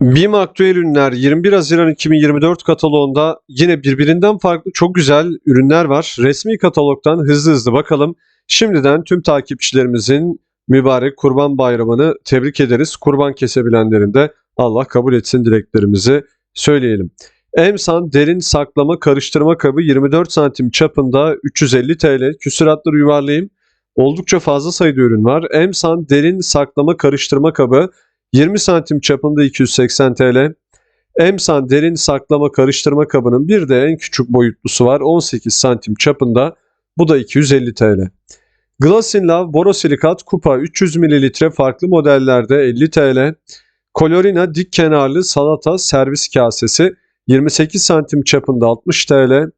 BİM Aktüel Ürünler 21 Haziran 2024 kataloğunda yine birbirinden farklı çok güzel ürünler var. Resmi katalogdan hızlı hızlı bakalım. Şimdiden tüm takipçilerimizin mübarek Kurban Bayramı'nı tebrik ederiz. Kurban kesebilenlerin de Allah kabul etsin dileklerimizi söyleyelim. Emsan derin saklama karıştırma kabı 24 santim çapında 350 TL. Küsuratları yuvarlayayım. Oldukça fazla sayıda ürün var. Emsan derin saklama karıştırma kabı 20 santim çapında 280 TL. Emsan derin saklama karıştırma kabının bir de en küçük boyutlusu var 18 santim çapında. Bu da 250 TL. Glass in Love borosilikat kupa 300 ml farklı modellerde 50 TL. Colorina dik kenarlı salata servis kasesi 28 santim çapında 60 TL.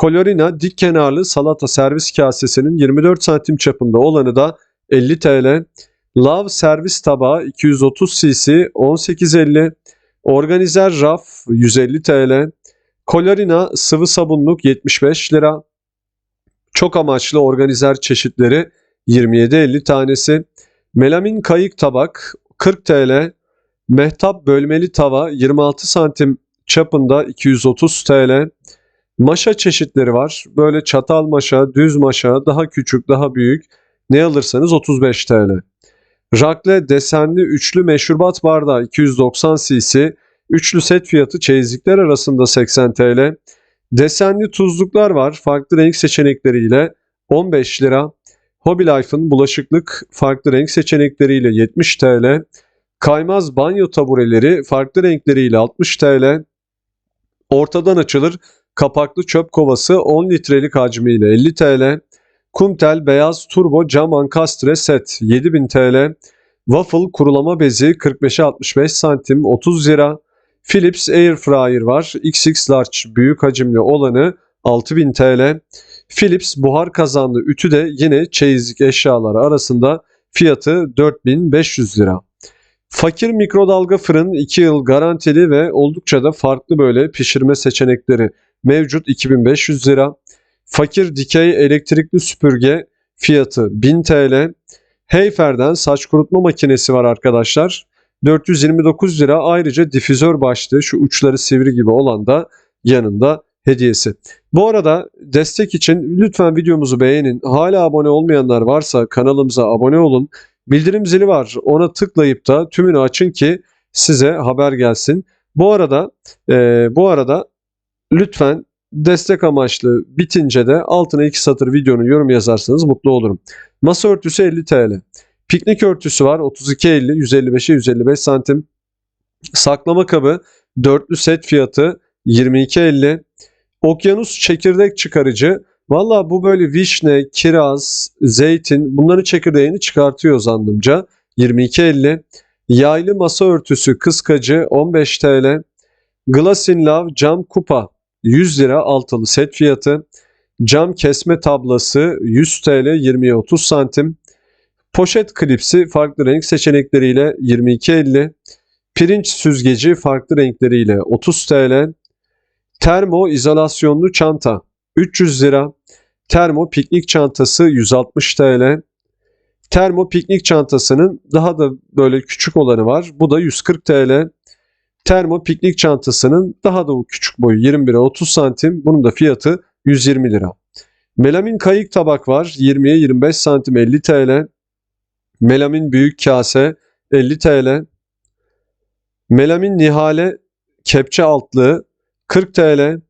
Colorina dik kenarlı salata servis kasesinin 24 santim çapında olanı da 50 TL. Love servis tabağı 230 cc 18.50. Organizer raf 150 TL. Colorina sıvı sabunluk 75 lira. Çok amaçlı organizer çeşitleri 27.50 tanesi. Melamin kayık tabak 40 TL. Mehtap bölmeli tava 26 santim çapında 230 TL. Maşa çeşitleri var. Böyle çatal maşa, düz maşa, daha küçük, daha büyük. Ne alırsanız 35 TL. Rakle desenli üçlü meşrubat bardağı 290 cc. Üçlü set fiyatı çeyizlikler arasında 80 TL. Desenli tuzluklar var farklı renk seçenekleriyle 15 lira. Hobby Life'ın bulaşıklık farklı renk seçenekleriyle 70 TL. Kaymaz banyo tabureleri farklı renkleriyle 60 TL. Ortadan açılır kapaklı çöp kovası 10 litrelik hacmiyle 50 TL. Kumtel beyaz turbo cam ankastre set 7000 TL. Waffle kurulama bezi 45'e 65 santim 30 lira. Philips Air Fryer var. XX large büyük hacimli olanı 6000 TL. Philips buhar kazanlı ütü de yine çeyizlik eşyalar arasında fiyatı 4500 lira. Fakir mikrodalga fırın 2 yıl garantili ve oldukça da farklı böyle pişirme seçenekleri mevcut 2500 lira. Fakir dikey elektrikli süpürge fiyatı 1000 TL. Heyfer'den saç kurutma makinesi var arkadaşlar. 429 lira ayrıca difüzör başlığı şu uçları sivri gibi olan da yanında hediyesi. Bu arada destek için lütfen videomuzu beğenin. Hala abone olmayanlar varsa kanalımıza abone olun. Bildirim zili var. Ona tıklayıp da tümünü açın ki size haber gelsin. Bu arada e, bu arada lütfen destek amaçlı bitince de altına iki satır videonun yorum yazarsanız mutlu olurum. Masa örtüsü 50 TL. Piknik örtüsü var 32.50 155'e 155 santim. Saklama kabı dörtlü set fiyatı 22.50. Okyanus çekirdek çıkarıcı. Valla bu böyle vişne, kiraz, zeytin bunların çekirdeğini çıkartıyor zannımca. 22.50. Yaylı masa örtüsü kıskacı 15 TL. Glass in Love cam kupa 100 lira altılı set fiyatı. Cam kesme tablası 100 TL 20'ye 30 santim. Poşet klipsi farklı renk seçenekleriyle 22.50. Pirinç süzgeci farklı renkleriyle 30 TL. Termo izolasyonlu çanta 300 lira. Termo piknik çantası 160 TL. Termo piknik çantasının daha da böyle küçük olanı var. Bu da 140 TL. Termo piknik çantasının daha da küçük boyu 21'e 30 santim. Bunun da fiyatı 120 lira. Melamin kayık tabak var. 20'ye 25 santim 50 TL. Melamin büyük kase 50 TL. Melamin nihale kepçe altlığı 40 TL.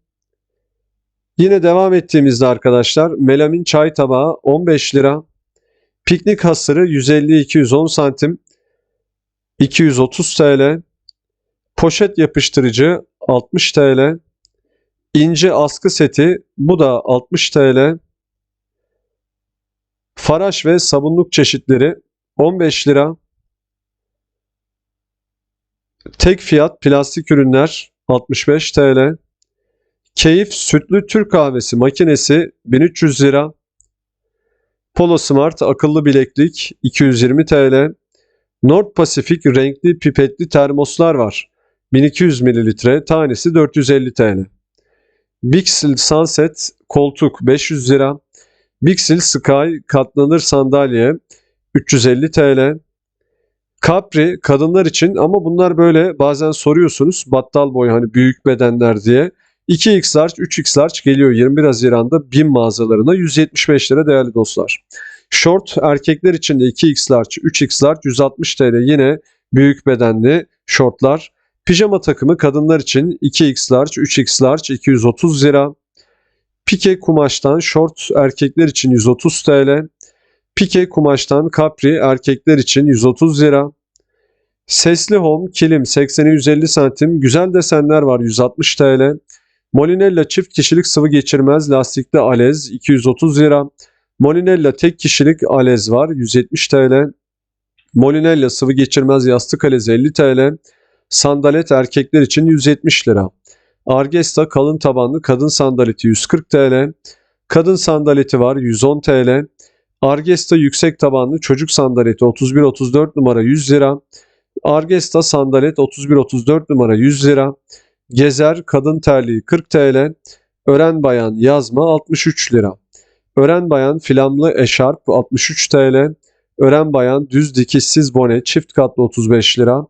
Yine devam ettiğimizde arkadaşlar melamin çay tabağı 15 lira. Piknik hasırı 150-210 santim 230 TL. Poşet yapıştırıcı 60 TL. İnce askı seti bu da 60 TL. Faraş ve sabunluk çeşitleri 15 lira. Tek fiyat plastik ürünler 65 TL. Keyif sütlü Türk kahvesi makinesi 1300 lira. Polo Smart akıllı bileklik 220 TL. Nord Pasifik renkli pipetli termoslar var. 1200 ml tanesi 450 TL. Bixel Sunset koltuk 500 lira. Bixel Sky katlanır sandalye 350 TL. Capri kadınlar için ama bunlar böyle bazen soruyorsunuz battal boy hani büyük bedenler diye. 2X large, 3X large geliyor 21 Haziran'da BİM mağazalarına 175 lira değerli dostlar. Short erkekler için de 2X large, 3X large 160 TL yine büyük bedenli şortlar. Pijama takımı kadınlar için 2X large, 3X large 230 lira. Pike kumaştan short erkekler için 130 TL. Pike kumaştan Capri erkekler için 130 lira. Sesli Home kilim 80'e 150 santim. Güzel desenler var 160 TL. Molinella çift kişilik sıvı geçirmez lastikli alez 230 lira. Molinella tek kişilik alez var 170 TL. Molinella sıvı geçirmez yastık alez 50 TL. Sandalet erkekler için 170 lira. Argesta kalın tabanlı kadın sandaleti 140 TL. Kadın sandaleti var 110 TL. Argesta yüksek tabanlı çocuk sandaleti 31-34 numara 100 lira. Argesta sandalet 31-34 numara 100 lira. Gezer kadın terliği 40 TL. Ören bayan yazma 63 lira. Ören bayan filamlı eşarp 63 TL. Ören bayan düz dikişsiz bone çift katlı 35 lira.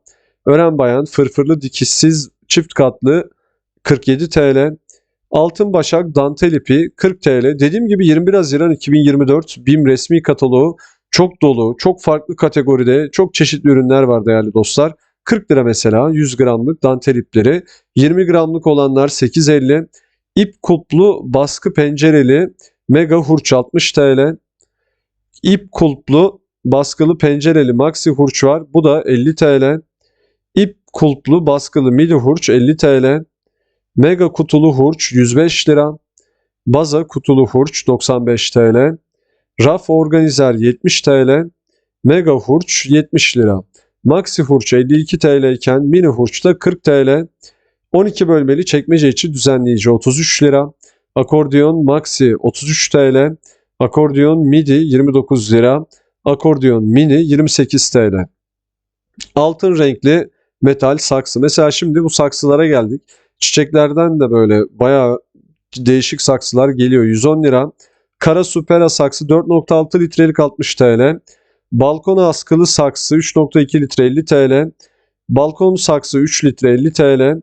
Ören bayan fırfırlı dikişsiz çift katlı 47 TL. Altın Başak dantel ipi 40 TL. Dediğim gibi 21 Haziran 2024 BİM resmi kataloğu çok dolu, çok farklı kategoride, çok çeşitli ürünler var değerli dostlar. 40 lira mesela 100 gramlık dantel ipleri. 20 gramlık olanlar 8.50. İp kulplu baskı pencereli mega hurç 60 TL. İp kulplu baskılı pencereli maxi hurç var. Bu da 50 TL. İp kulplu baskılı midi hurç 50 TL. Mega kutulu hurç 105 lira. Baza kutulu hurç 95 TL. Raf organizer 70 TL. Mega hurç 70 lira. Maxi hurç 52 TL iken mini hurç da 40 TL. 12 bölmeli çekmece içi düzenleyici 33 lira. Akordeon maxi 33 TL. Akordeon midi 29 lira. Akordeon mini 28 TL. Altın renkli metal saksı. Mesela şimdi bu saksılara geldik. Çiçeklerden de böyle bayağı değişik saksılar geliyor. 110 lira. Kara Supera saksı 4.6 litrelik 60 TL. Balkona askılı saksı 3.2 litre 50 TL. Balkon saksı 3 litre 50 TL.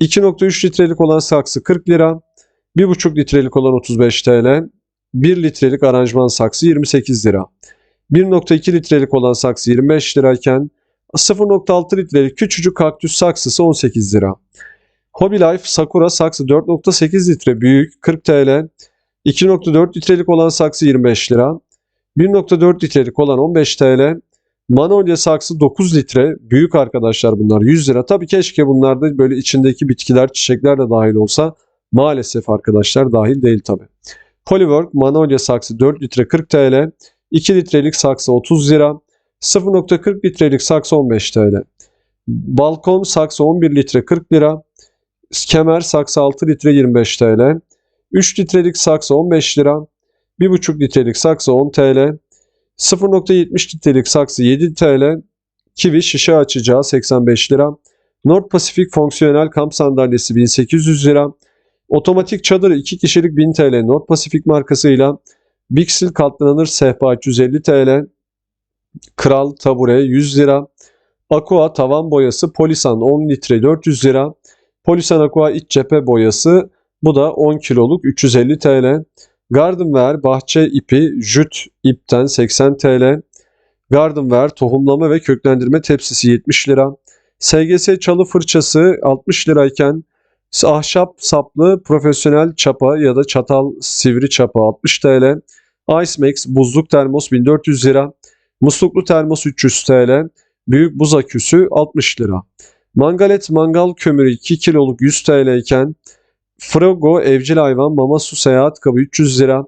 2.3 litrelik olan saksı 40 lira. 1.5 litrelik olan 35 TL. 1 litrelik aranjman saksı 28 lira. 1.2 litrelik olan saksı 25 lirayken 0.6 litrelik küçücük kaktüs saksısı 18 lira. Hobby Life Sakura saksı 4.8 litre büyük 40 TL. 2.4 litrelik olan saksı 25 lira. 1.4 litrelik olan 15 TL. Manolya saksı 9 litre. Büyük arkadaşlar bunlar 100 lira. Tabii keşke bunlarda böyle içindeki bitkiler, çiçekler de dahil olsa. Maalesef arkadaşlar dahil değil tabii. Polywork Manolya saksı 4 litre 40 TL. 2 litrelik saksı 30 lira. 0.40 litrelik saksı 15 TL. Balkon saksı 11 litre 40 lira. Kemer saksı 6 litre 25 TL. 3 litrelik saksı 15 lira. 1,5 litrelik saksı 10 TL. 0.70 litrelik saksı 7 TL. Kivi şişe açacağı 85 lira. Nord Pasifik fonksiyonel kamp sandalyesi 1800 lira. Otomatik çadır 2 kişilik 1000 TL Nord Pasifik markasıyla. Bixil katlanır sehpa 350 TL. Kral tabure 100 lira. Aqua tavan boyası Polisan 10 litre 400 lira. Polisan Aqua iç cephe boyası bu da 10 kiloluk 350 TL. Gardenware bahçe ipi jüt ipten 80 TL. Gardenware tohumlama ve köklendirme tepsisi 70 lira. SGS çalı fırçası 60 lirayken ahşap saplı profesyonel çapa ya da çatal sivri çapa 60 TL. Ice Max buzluk termos 1400 lira. Musluklu termos 300 TL. Büyük buz aküsü 60 lira. Mangalet mangal kömürü 2 kiloluk 100 TL iken Frogo evcil hayvan mama su seyahat kabı 300 lira.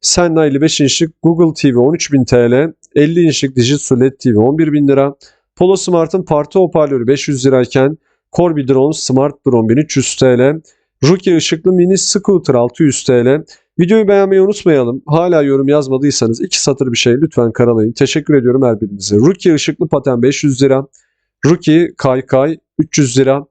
Senna 55 inçlik Google TV 13.000 TL. 50 inçlik Dijitsu LED TV 11.000 lira. Polo Smart'ın parti hoparlörü 500 lirayken Corby Drone Smart Drone 1300 TL. Rookie ışıklı mini scooter 600 TL. Videoyu beğenmeyi unutmayalım. Hala yorum yazmadıysanız iki satır bir şey lütfen karalayın. Teşekkür ediyorum her birinize. Rookie ışıklı paten 500 lira. Rookie kaykay 300 lira.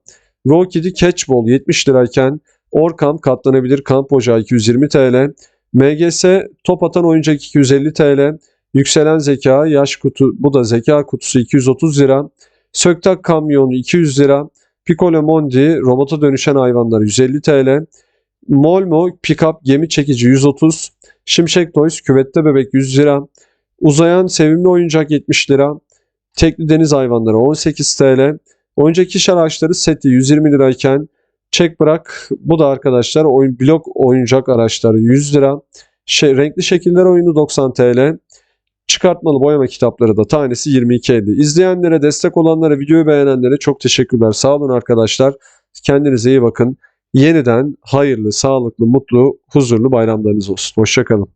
Go Kitty Catchball 70 lirayken Orkam katlanabilir kamp ocağı 220 TL. MGS top atan oyuncak 250 TL. Yükselen zeka, yaş kutu, bu da zeka kutusu 230 lira. Söktak kamyonu 200 lira. Piccolo Mondi, robota dönüşen hayvanlar 150 TL. Molmo, pick-up gemi çekici 130. Şimşek Toys, küvette bebek 100 lira. Uzayan sevimli oyuncak 70 lira. Tekli deniz hayvanları 18 TL. Oyuncak iş araçları seti 120 lirayken çek bırak bu da arkadaşlar oyun blok oyuncak araçları 100 lira. Şey, renkli şekiller oyunu 90 TL. Çıkartmalı boyama kitapları da tanesi 22.50. İzleyenlere, destek olanlara, videoyu beğenenlere çok teşekkürler. Sağ olun arkadaşlar. Kendinize iyi bakın. Yeniden hayırlı, sağlıklı, mutlu, huzurlu bayramlarınız olsun. Hoşçakalın.